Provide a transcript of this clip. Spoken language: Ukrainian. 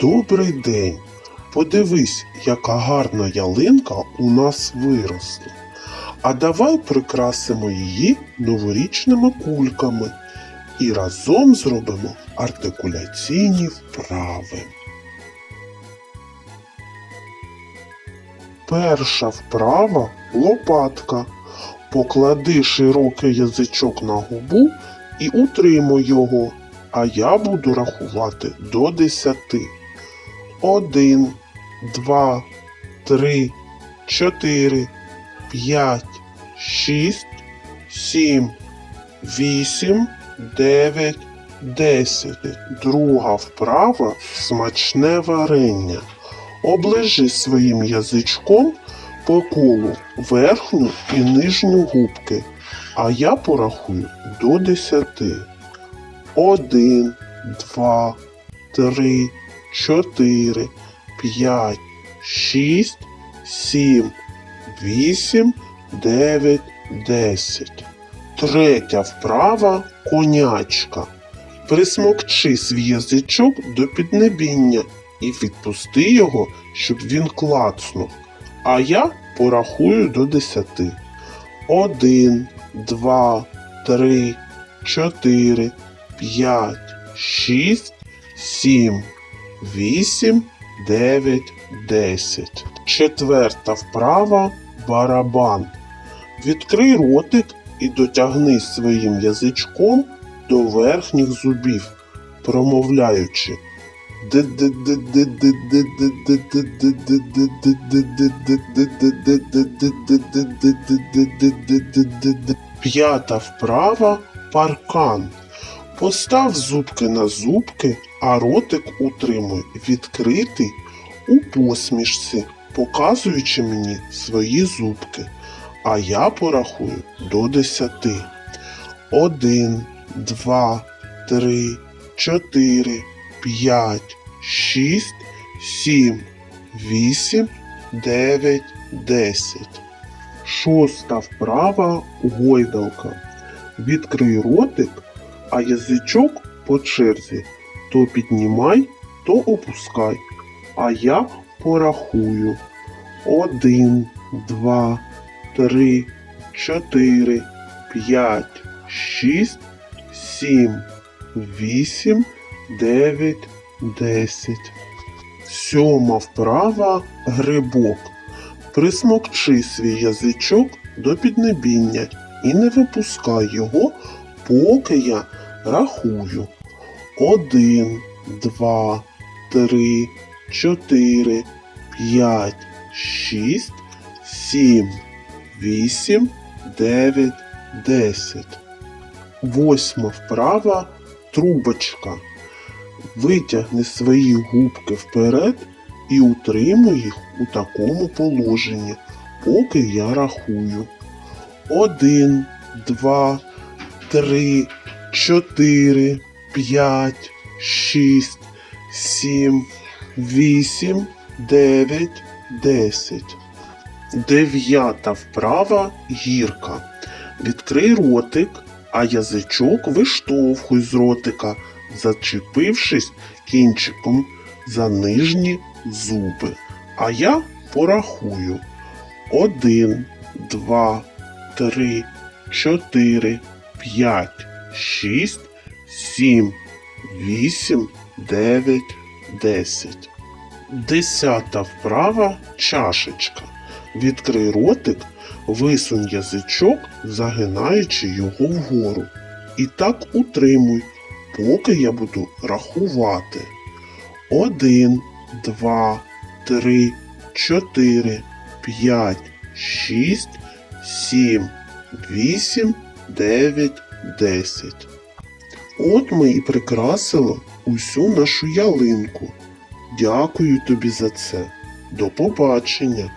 Добрий день. Подивись, яка гарна ялинка у нас виросла. А давай прикрасимо її новорічними кульками і разом зробимо артикуляційні вправи. Перша вправа лопатка. Поклади широкий язичок на губу і утримуй його, а я буду рахувати до десяти. Один, два, три, чотири, п'ять, шість, сім, вісім, дев'ять, десять. Друга вправа смачне варення. Оближи своїм язичком по колу верхню і нижню губки, а я порахую до десяти. Один, два, три, чотири, п'ять, шість, сім, вісім, дев'ять, десять. Третя вправа конячка. Присмокчи свій язичок до піднебіння і відпусти його, щоб він клацнув. А я порахую до десяти. Один, два, три, чотири, п'ять, шість, сім, вісім, дев'ять, десять. Четверта вправа барабан. Відкрий ротик і дотягни своїм язичком до верхніх зубів, промовляючи. П'ята вправа паркан. Постав зубки на зубки, а ротик утримуй відкритий у посмішці, показуючи мені свої зубки. А я порахую до десяти. Один, два, три, чотири, п'ять, шість, сім, вісім, дев'ять, десять. Шоста вправа гойдалка. Відкрий ротик, а язичок по черзі то піднімай, то опускай. А я порахую. Один, два, три, чотири, п'ять, шість, сім, вісім, дев'ять, десять. Сьома вправа грибок. Присмокчи свій язичок до піднебіння і не випускай його, поки я рахую. Один, два, три, чотири, п'ять, шість, сім, вісім, дев'ять, десять. Восьма вправа трубочка. Витягни свої губки вперед і утримуй їх у такому положенні, поки я рахую. Один, два, три, чотири, п'ять, шість, сім, вісім, дев'ять, десять. Дев'ята вправа гірка. Відкрий ротик, а язичок виштовхуй з ротика, зачепившись кінчиком за нижні зуби. А я порахую. Один, два, три, чотири, п'ять, шість, сім, вісім, дев'ять, десять. Десята вправа чашечка. Відкрий ротик, висунь язичок, загинаючи його вгору. І так утримуй, поки я буду рахувати. Один, два, три, чотири, п'ять, шість, сім, вісім, дев'ять, десять. От ми і прикрасили усю нашу ялинку. Дякую тобі за це. До побачення.